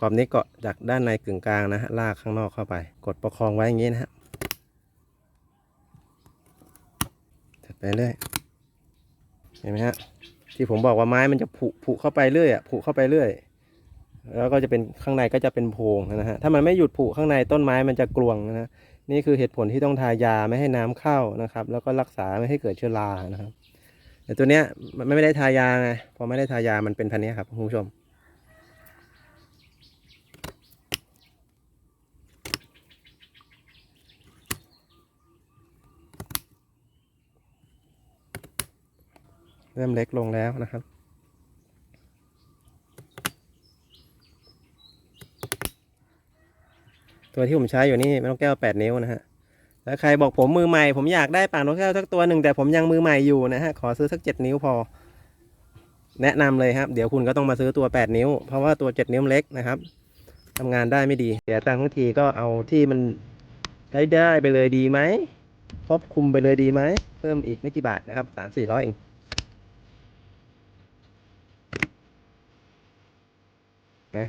ขอบนี้เกาะจากด้านในกึ่งกลางนะฮะลากข้างนอกเข้าไป กดประคองไว้อย่างนี้นะฮะถัดไปเรื่อยเห็นไหมฮะที่ผมบอกว่าไม้มันจะผุผุเข้าไปเรื่อยอะผุเข้าไปเรื่อยแล้วก็จะเป็นข้างในก็จะเป็นโพรงนะฮะถ้ามันไม่หยุดผุข้างในต้นไม้มันจะกลวงนะฮะนี่คือเหตุผลที่ต้องทายาไม่ให้น้ำเข้านะครับ แล้วก็รักษาไม่ให้เกิดเชื้อรานะครับแต่ตัวเนี้ยมันไม่ได้ทายาไงพอไม่ได้ทายามันเป็นพันนี้ครับคุณผู้ชม เริ่มเล็กลงแล้วนะครับ ตัวที่ผมใช้อยู่นี่นกแก้ว 8 นิ้วนะฮะแล้วใครบอกผมมือใหม่ผมอยากได้ปากนกแก้วสักตัวหนึ่งแต่ผมยังมือใหม่อยู่นะฮะขอซื้อสัก 7 นิ้วพอ แนะนำเลยครับ เดี๋ยวคุณก็ต้องมาซื้อตัว 8 นิ้ว เพราะว่าตัว 7 นิ้วเล็กนะครับทำงานได้ไม่ดีเสียตังค์ทุกทีก็เอาที่มันได้ได้ไปเลยดีไหมครอบคลุมไปเลยดีไหม เพิ่มอีกไม่กี่บาทนะครับสามสี่ร้อยเอง นะ